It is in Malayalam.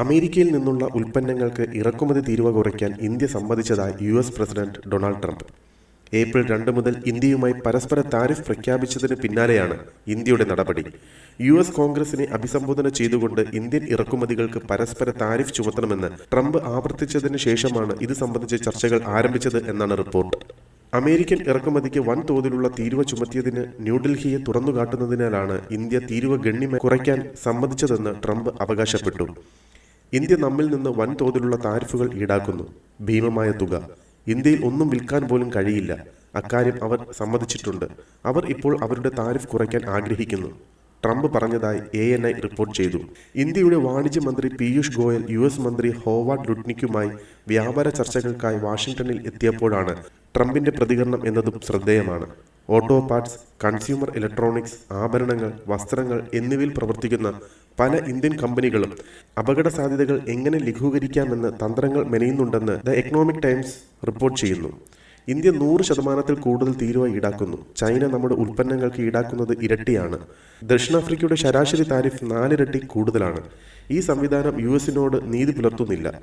അമേരിക്കയിൽ നിന്നുള്ള ഉൽപ്പന്നങ്ങൾക്ക് ഇറക്കുമതി തീരുവ കുറയ്ക്കാൻ India സമ്മതിച്ചതായി U S president Donald Trump. April രണ്ട് മുതൽ ഇന്ത്യയുമായി പരസ്പര താരിഫ് പ്രഖ്യാപിച്ചതിന് പിന്നാലെയാണ് ഇന്ത്യയുടെ നടപടി. യു എസ് കോൺഗ്രസിനെ അഭിസംബോധന ചെയ്തുകൊണ്ട് ഇന്ത്യൻ ഇറക്കുമതികൾക്ക് പരസ്പര താരിഫ് ചുമത്തണമെന്ന് ട്രംപ് ആവർത്തിച്ചതിന് ശേഷമാണ് ഇത് സംബന്ധിച്ച ചർച്ചകൾ ആരംഭിച്ചത് എന്നാണ് റിപ്പോർട്ട്. അമേരിക്കൻ ഇറക്കുമതിക്ക് വൻതോതിലുള്ള തീരുവ ചുമത്തിയതിന് ന്യൂഡൽഹിയെ തുറന്നുകാട്ടുന്നതിനാലാണ് ഇന്ത്യ തീരുവ ഗണ്യമായി കുറയ്ക്കാൻ സമ്മതിച്ചതെന്ന് ട്രംപ് അവകാശപ്പെട്ടു. ഇന്ത്യ നമ്മിൽ നിന്ന് വൻതോതിലുള്ള താരിഫുകൾ ഈടാക്കുന്നു. ഭീമമായ തുക. ഇന്ത്യയിൽ ഒന്നും വിൽക്കാൻ പോലും കഴിയില്ല. അക്കാര്യം അവർ സമ്മതിച്ചിട്ടുണ്ട്. അവർ ഇപ്പോൾ അവരുടെ താരിഫ് കുറയ്ക്കാൻ ആഗ്രഹിക്കുന്നു. ട്രംപ് പറഞ്ഞതായി എ എൻ ഐ റിപ്പോർട്ട് ചെയ്തു. ഇന്ത്യയുടെ വാണിജ്യ മന്ത്രി പീയൂഷ് ഗോയൽ യു എസ് മന്ത്രി ഹോവാർഡ് ലുട്നിക്കുമായി വ്യാപാര ചർച്ചകൾക്കായി വാഷിംഗ്ടണിൽ എത്തിയപ്പോഴാണ് ട്രംപിന്റെ പ്രതികരണം എന്നതും ശ്രദ്ധേയമാണ്. ഓട്ടോ പാർട്സ് കൺസ്യൂമർ ഇലക്ട്രോണിക്സ് ആഭരണങ്ങൾ വസ്ത്രങ്ങൾ എന്നിവയിൽ പ്രവർത്തിക്കുന്ന പല ഇന്ത്യൻ കമ്പനികളും അപകട സാധ്യതകൾ എങ്ങനെ ലഘൂകരിക്കാമെന്ന് തന്ത്രങ്ങൾ മെനയുന്നുണ്ടെന്ന് ദ എക്കണോമിക് ടൈംസ് റിപ്പോർട്ട് ചെയ്യുന്നു. ഇന്ത്യ നൂറ് ശതമാനത്തിൽ കൂടുതൽ തീരുവ ഈടാക്കുന്നു. ചൈന നമ്മുടെ ഉൽപ്പന്നങ്ങൾക്ക് ഈടാക്കുന്നത് ഇരട്ടിയാണ്. ദക്ഷിണാഫ്രിക്കയുടെ ശരാശരി താരിഫ് നാലിരട്ടി കൂടുതലാണ്. ഈ സംവിധാനം യു എസിനോട് നീതി പുലർത്തുന്നില്ല.